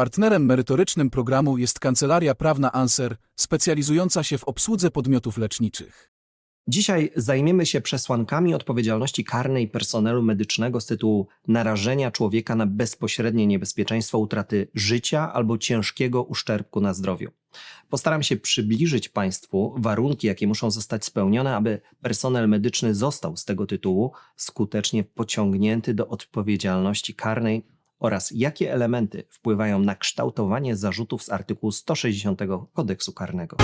Partnerem merytorycznym programu jest Kancelaria Prawna Anser, specjalizująca się w obsłudze podmiotów leczniczych. Dzisiaj zajmiemy się przesłankami odpowiedzialności karnej personelu medycznego z tytułu narażenia człowieka na bezpośrednie niebezpieczeństwo utraty życia albo ciężkiego uszczerbku na zdrowiu. Postaram się przybliżyć Państwu warunki, jakie muszą zostać spełnione, aby personel medyczny został z tego tytułu skutecznie pociągnięty do odpowiedzialności karnej oraz jakie elementy wpływają na kształtowanie zarzutów z artykułu 160 kodeksu karnego.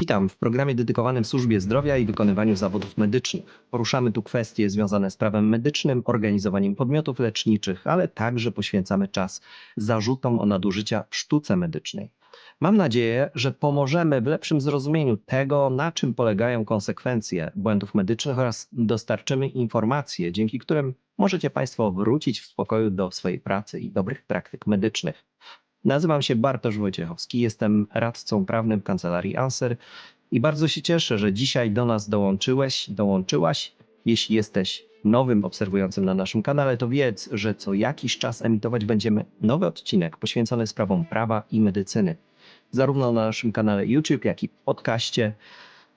Witam w programie dedykowanym służbie zdrowia i wykonywaniu zawodów medycznych. Poruszamy tu kwestie związane z prawem medycznym, organizowaniem podmiotów leczniczych, ale także poświęcamy czas zarzutom o nadużycia w sztuce medycznej. Mam nadzieję, że pomożemy w lepszym zrozumieniu tego, na czym polegają konsekwencje błędów medycznych oraz dostarczymy informacje, dzięki którym możecie Państwo wrócić w spokoju do swojej pracy i dobrych praktyk medycznych. Nazywam się Bartosz Wojciechowski, jestem radcą prawnym kancelarii Anser i bardzo się cieszę, że dzisiaj do nas dołączyłeś, dołączyłaś. Jeśli jesteś nowym obserwującym na naszym kanale, to wiedz, że co jakiś czas emitować będziemy nowy odcinek poświęcony sprawom prawa i medycyny. Zarówno na naszym kanale YouTube, jak i podcaście,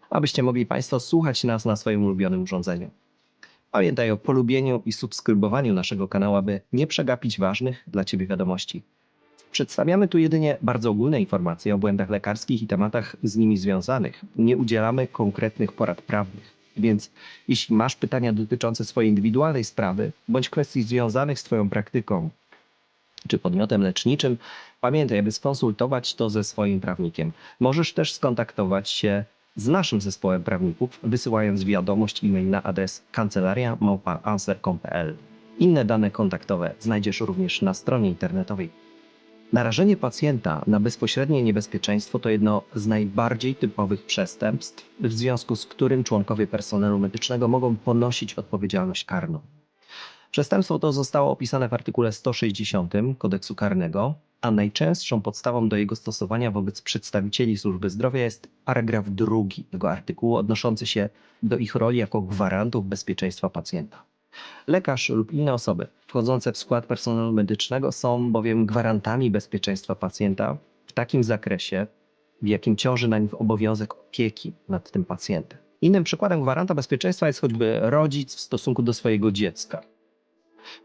abyście mogli Państwo słuchać nas na swoim ulubionym urządzeniu. Pamiętaj o polubieniu i subskrybowaniu naszego kanału, aby nie przegapić ważnych dla Ciebie wiadomości. Przedstawiamy tu jedynie bardzo ogólne informacje o błędach lekarskich i tematach z nimi związanych. Nie udzielamy konkretnych porad prawnych. Więc jeśli masz pytania dotyczące swojej indywidualnej sprawy bądź kwestii związanych z Twoją praktyką czy podmiotem leczniczym, pamiętaj, aby skonsultować to ze swoim prawnikiem. Możesz też skontaktować się z naszym zespołem prawników, wysyłając wiadomość e-mail na adres kancelaria.answer.pl. Inne dane kontaktowe znajdziesz również na stronie internetowej Narażenie pacjenta na bezpośrednie niebezpieczeństwo to jedno z najbardziej typowych przestępstw, w związku z którym członkowie personelu medycznego mogą ponosić odpowiedzialność karną. Przestępstwo to zostało opisane w artykule 160 kodeksu karnego, a najczęstszą podstawą do jego stosowania wobec przedstawicieli służby zdrowia jest paragraf drugi tego artykułu odnoszący się do ich roli jako gwarantów bezpieczeństwa pacjenta. Lekarz lub inne osoby wchodzące w skład personelu medycznego są bowiem gwarantami bezpieczeństwa pacjenta w takim zakresie, w jakim ciąży na obowiązek opieki nad tym pacjentem. Innym przykładem gwaranta bezpieczeństwa jest choćby rodzic w stosunku do swojego dziecka.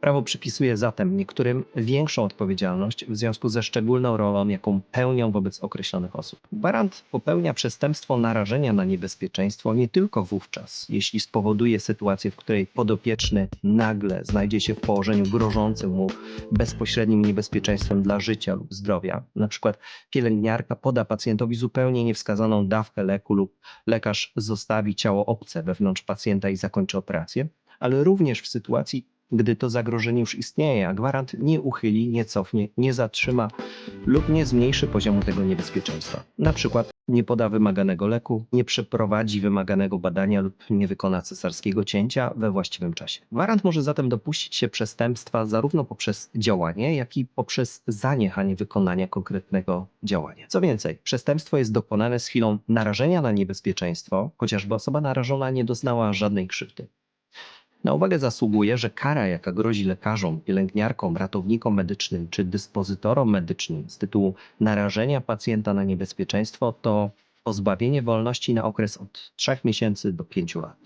Prawo przypisuje zatem niektórym większą odpowiedzialność w związku ze szczególną rolą, jaką pełnią wobec określonych osób. Gwarant popełnia przestępstwo narażenia na niebezpieczeństwo nie tylko wówczas, jeśli spowoduje sytuację, w której podopieczny nagle znajdzie się w położeniu grożącym mu bezpośrednim niebezpieczeństwem dla życia lub zdrowia. Na przykład pielęgniarka poda pacjentowi zupełnie niewskazaną dawkę leku lub lekarz zostawi ciało obce wewnątrz pacjenta i zakończy operację, ale również w sytuacji, gdy to zagrożenie już istnieje, a gwarant nie uchyli, nie cofnie, nie zatrzyma lub nie zmniejszy poziomu tego niebezpieczeństwa. Na przykład nie poda wymaganego leku, nie przeprowadzi wymaganego badania lub nie wykona cesarskiego cięcia we właściwym czasie. Gwarant może zatem dopuścić się przestępstwa zarówno poprzez działanie, jak i poprzez zaniechanie wykonania konkretnego działania. Co więcej, przestępstwo jest dokonane z chwilą narażenia na niebezpieczeństwo, chociażby osoba narażona nie doznała żadnej krzywdy. Na uwagę zasługuje, że kara, jaka grozi lekarzom, pielęgniarkom, ratownikom medycznym czy dyspozytorom medycznym z tytułu narażenia pacjenta na niebezpieczeństwo, to pozbawienie wolności na okres od 3 miesięcy do 5 lat.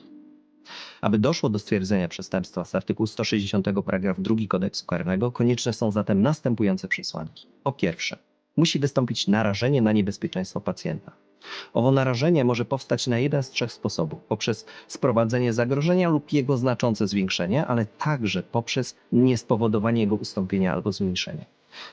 Aby doszło do stwierdzenia przestępstwa z artykułu 160 paragraf 2 kodeksu karnego, konieczne są zatem następujące przesłanki. Po pierwsze, musi wystąpić narażenie na niebezpieczeństwo pacjenta. Owo narażenie może powstać na jeden z trzech sposobów: poprzez sprowadzenie zagrożenia lub jego znaczące zwiększenie, ale także poprzez niespowodowanie jego ustąpienia albo zmniejszenia.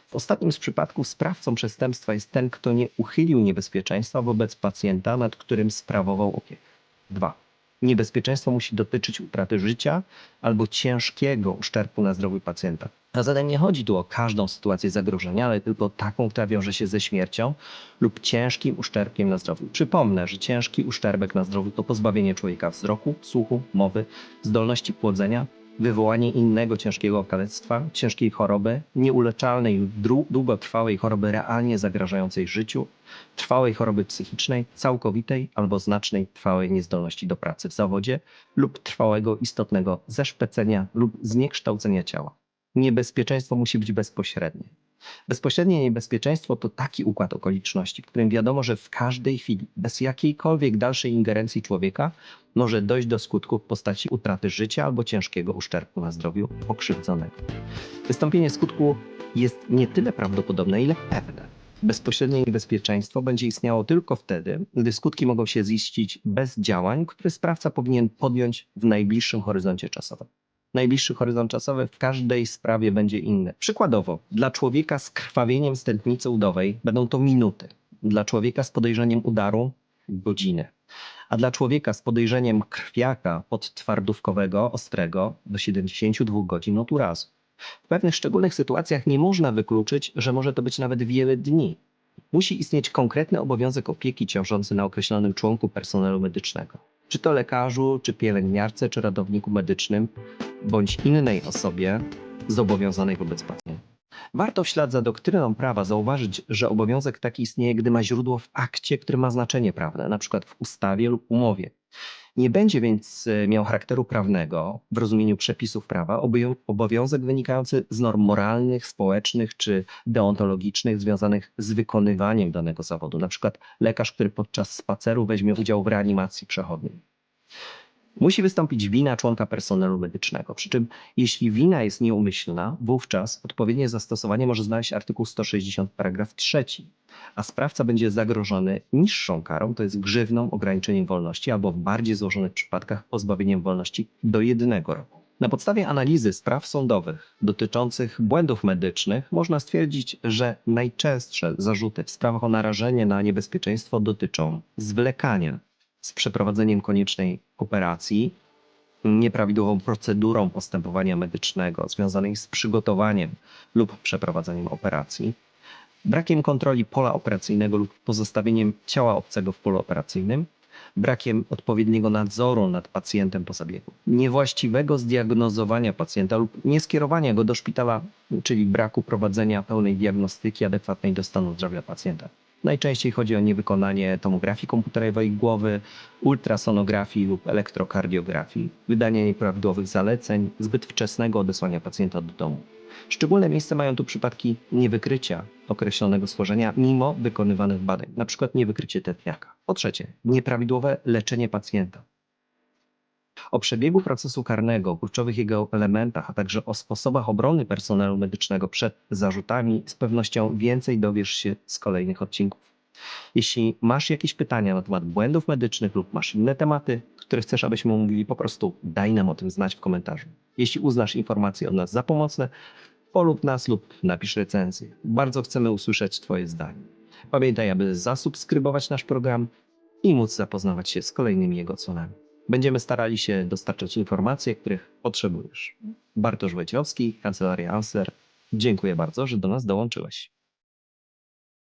W ostatnim z przypadków sprawcą przestępstwa jest ten, kto nie uchylił niebezpieczeństwa wobec pacjenta, nad którym sprawował opiekę. 2. Niebezpieczeństwo musi dotyczyć utraty życia albo ciężkiego uszczerbku na zdrowiu pacjenta. A zatem nie chodzi tu o każdą sytuację zagrożenia, ale tylko taką, która wiąże się ze śmiercią lub ciężkim uszczerbkiem na zdrowiu. Przypomnę, że ciężki uszczerbek na zdrowiu to pozbawienie człowieka wzroku, słuchu, mowy, zdolności płodzenia wywołanie innego ciężkiego kalectwa, ciężkiej choroby, nieuleczalnej długotrwałej choroby realnie zagrażającej życiu, trwałej choroby psychicznej, całkowitej albo znacznej trwałej niezdolności do pracy w zawodzie lub trwałego istotnego zeszpecenia lub zniekształcenia ciała. Niebezpieczeństwo musi być bezpośrednie. Bezpośrednie niebezpieczeństwo to taki układ okoliczności, w którym wiadomo, że w każdej chwili, bez jakiejkolwiek dalszej ingerencji człowieka, może dojść do skutku w postaci utraty życia albo ciężkiego uszczerbku na zdrowiu pokrzywdzonego. Wystąpienie skutku jest nie tyle prawdopodobne, ile pewne. Bezpośrednie niebezpieczeństwo będzie istniało tylko wtedy, gdy skutki mogą się ziścić bez działań, które sprawca powinien podjąć w najbliższym horyzoncie czasowym. Najbliższy horyzont czasowy w każdej sprawie będzie inny. Przykładowo, dla człowieka z krwawieniem stętnicy udowej będą to minuty, dla człowieka z podejrzeniem udaru godziny, a dla człowieka z podejrzeniem krwiaka podtwardówkowego ostrego do 72 godzin od urazu. W pewnych szczególnych sytuacjach nie można wykluczyć, że może to być nawet wiele dni. Musi istnieć konkretny obowiązek opieki ciążący na określonym członku personelu medycznego. Czy to lekarzu, czy pielęgniarce, czy ratowniku medycznym, bądź innej osobie zobowiązanej wobec pacjenta. Warto w ślad za doktryną prawa zauważyć, że obowiązek taki istnieje, gdy ma źródło w akcie, który ma znaczenie prawne, np. w ustawie lub umowie. Nie będzie więc e, miał charakteru prawnego w rozumieniu przepisów prawa obowiązek wynikający z norm moralnych, społecznych czy deontologicznych związanych z wykonywaniem danego zawodu, np. lekarz, który podczas spaceru weźmie udział w reanimacji przechodniej. Musi wystąpić wina członka personelu medycznego. Przy czym, jeśli wina jest nieumyślna, wówczas odpowiednie zastosowanie może znaleźć artykuł 160 paragraf 3, a sprawca będzie zagrożony niższą karą, to jest grzywną, ograniczeniem wolności albo w bardziej złożonych przypadkach pozbawieniem wolności do jednego roku. Na podstawie analizy spraw sądowych dotyczących błędów medycznych można stwierdzić, że najczęstsze zarzuty w sprawach o narażenie na niebezpieczeństwo dotyczą zwlekania z przeprowadzeniem koniecznej operacji, nieprawidłową procedurą postępowania medycznego związanej z przygotowaniem lub przeprowadzeniem operacji, brakiem kontroli pola operacyjnego lub pozostawieniem ciała obcego w polu operacyjnym, brakiem odpowiedniego nadzoru nad pacjentem po zabiegu, niewłaściwego zdiagnozowania pacjenta lub nieskierowania go do szpitala, czyli braku prowadzenia pełnej diagnostyki adekwatnej do stanu zdrowia pacjenta. Najczęściej chodzi o niewykonanie tomografii komputerowej głowy, ultrasonografii lub elektrokardiografii, wydanie nieprawidłowych zaleceń, zbyt wczesnego odesłania pacjenta do domu. Szczególne miejsce mają tu przypadki niewykrycia określonego schorzenia mimo wykonywanych badań, np. niewykrycie tetniaka. Po trzecie, nieprawidłowe leczenie pacjenta. O przebiegu procesu karnego, kluczowych jego elementach, a także o sposobach obrony personelu medycznego przed zarzutami z pewnością więcej dowiesz się z kolejnych odcinków. Jeśli masz jakieś pytania na temat błędów medycznych lub masz inne tematy, które chcesz, abyśmy omówili, po prostu daj nam o tym znać w komentarzu. Jeśli uznasz informacje od nas za pomocne, polub nas lub napisz recenzję. Bardzo chcemy usłyszeć Twoje zdanie. Pamiętaj, aby zasubskrybować nasz program i móc zapoznawać się z kolejnymi jego odsłonami. Będziemy starali się dostarczać informacje, których potrzebujesz. Bartosz Wojciechowski, Kancelaria Answer. Dziękuję bardzo, że do nas dołączyłeś.